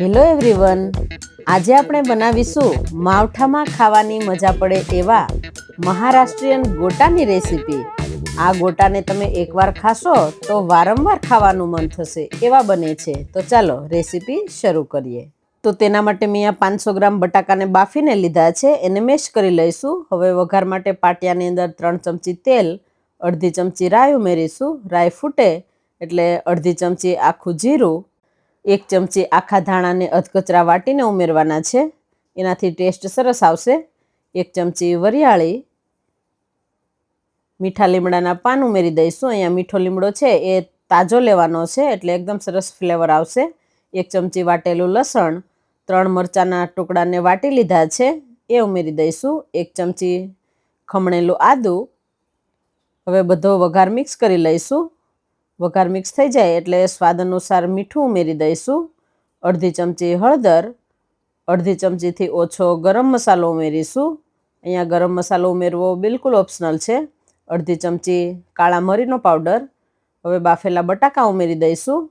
Hello everyone આજે આપણે બનાવીશું માવઠામાં ખાવાની મજા પડે એવા મહારાષ્ટ્રીયન ગોટાની રેસીપી. આ ગોટાને તમે એકવાર ખાશો તો વારંવાર ખાવાનું મન થશે એવા બને છે. તો ચાલો, રેસીપી શરૂ કરીએ. તો તેના માટે મેં આ પાંચસો ગ્રામ બટાકાને બાફીને લીધા છે. એને મેશ કરી લઈશું. હવે વઘાર માટે પાટિયાની અંદર ત્રણ ચમચી તેલ, અડધી ચમચી રાય ઉમેરીશું. રાય ફૂટે એટલે અડધી ચમચી આખું જીરું એક ચમચી આખા ધાણાને અધકચરા વાટીને ઉમેરવાના છે. એનાથી ટેસ્ટ સરસ આવશે. એક ચમચી વરિયાળી મીઠા લીમડાના પાન ઉમેરી દઈશું. અહીંયા મીઠો લીમડો છે એ તાજો લેવાનો છે એટલે એકદમ સરસ ફ્લેવર આવશે. એક ચમચી વાટેલું લસણ, ત્રણ મરચાંના ટુકડાને વાટી લીધા છે એ ઉમેરી દઈશું. એક ચમચી ખમણેલું આદું. હવે બધો વઘાર મિક્સ કરી લઈશું. વઘાર મિક્સ થઈ જાય એટલે સ્વાદ અનુસાર મીઠું ઉમેરી દઈશું. અડધી ચમચી હળદર, અડધી ચમચીથી ઓછો ગરમ મસાલો ઉમેરીશું. અહીંયા ગરમ મસાલો ઉમેરવો બિલકુલ ઓપ્શનલ છે. અડધી ચમચી કાળા મરીનો પાવડર હવે બાફેલા બટાકા ઉમેરી દઈશું.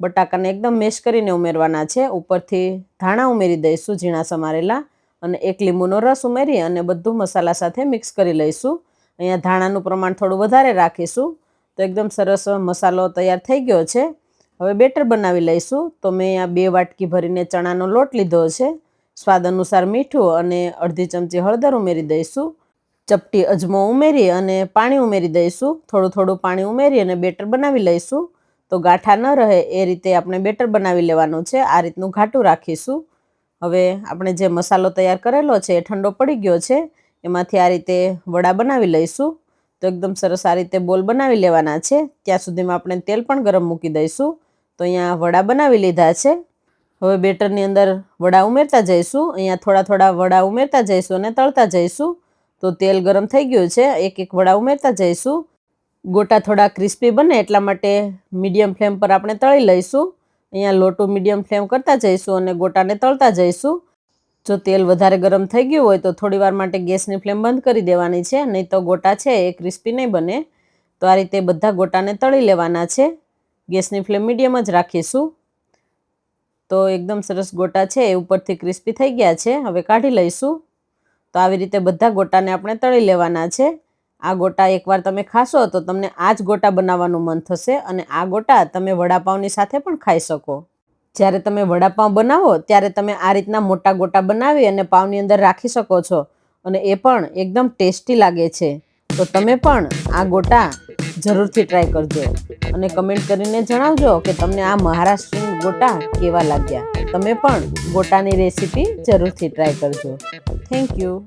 બટાકાને એકદમ મેશ કરીને ઉમેરવાના છે. ઉપરથી ધાણા ઉમેરી દઈશું, ઝીણા સમારેલા. અને એક લીંબુનો રસ ઉમેરી અને બધું મસાલા સાથે મિક્સ કરી લઈશું. અહીંયા ધાણાનું પ્રમાણ થોડું વધારે રાખીશું. તો એકદમ સરસ મસાલો તૈયાર થઈ ગયો છે. હવે બેટર બનાવી લઈશું. તો મેં આ બે વાટકી ભરીને ચણાનો લોટ લીધો છે. સ્વાદ અનુસાર મીઠું અને અડધી ચમચી હળદર ઉમેરી દઈશું. ચપટી અજમો ઉમેરી અને પાણી ઉમેરી દઈશું. થોડું થોડું પાણી ઉમેરી અને બેટર બનાવી લઈશું. તો ગાંઠા ન રહે એ રીતે આપણે બેટર બનાવી લેવાનું છે. આ રીતનું ઘાટું રાખીશું. હવે આપણે જે મસાલો તૈયાર કરેલો છે એ ઠંડો પડી ગયો છે. એમાંથી આ રીતે વડા બનાવી લઈશું. તો એકદમ સરસ આ રીતે બોલ બનાવી લેવાના છે. ત્યાં સુધીમાં આપણે તેલ પણ ગરમ મૂકી દઈશું. તો અહીંયા વડા બનાવી લીધા છે. હવે બેટરની અંદર વડા ઉમેરતા જઈશું. અહીંયા થોડા થોડા વડા ઉમેરતા જઈશું અને તળતા જઈશું. તો તેલ ગરમ થઈ ગયું છે. એક એક વડા ઉમેરતા જઈશું. ગોટા થોડા ક્રિસ્પી બને એટલા માટે મીડિયમ ફ્લેમ પર આપણે તળી લઈશું. અહીંયા લોટું મીડિયમ ફ્લેમ કરતા જઈશું અને ગોટાને તળતા જઈશું. જો તેલ વધારે ગરમ થઈ ગયું હોય તો થોડી વાર માટે ગેસની ફ્લેમ બંધ કરી દેવાની છે, નહીં તો ગોટા છે એ ક્રિસ્પી નહીં બને. તો આ રીતે બધા ગોટાને તળી લેવાના છે. ગેસની ફ્લેમ મીડિયમ જ રાખીશું. તો એકદમ સરસ ગોટા છે, એ ઉપરથી ક્રિસ્પી થઈ ગયા છે. હવે કાઢી લઈશું. તો આવી રીતે બધા ગોટાને આપણે તળી લેવાના છે. આ ગોટા એકવાર તમે ખાશો તો તમને આ જ ગોટા બનાવવાનું મન થશે અને આ ગોટા તમે વડાપાવની સાથે પણ ખાઈ શકો. જ્યારે તમે વડાપાઉં બનાવો, ત્યારે તમે આ રીતના મોટા ગોટા બનાવી અને પાઉંની અંદર રાખી શકો છો. અને એ પણ એકદમ ટેસ્ટી લાગે છે. તો તમે પણ આ ગોટા જરૂરથી ટ્રાય કરજો. અને કમેન્ટ કરીને જણાવજો કે તમને આ મહારાષ્ટ્રીયન ગોટા કેવા લાગ્યા. તમે પણ ગોટાની રેસીપી જરૂરથી ટ્રાય કરજો. Thank you.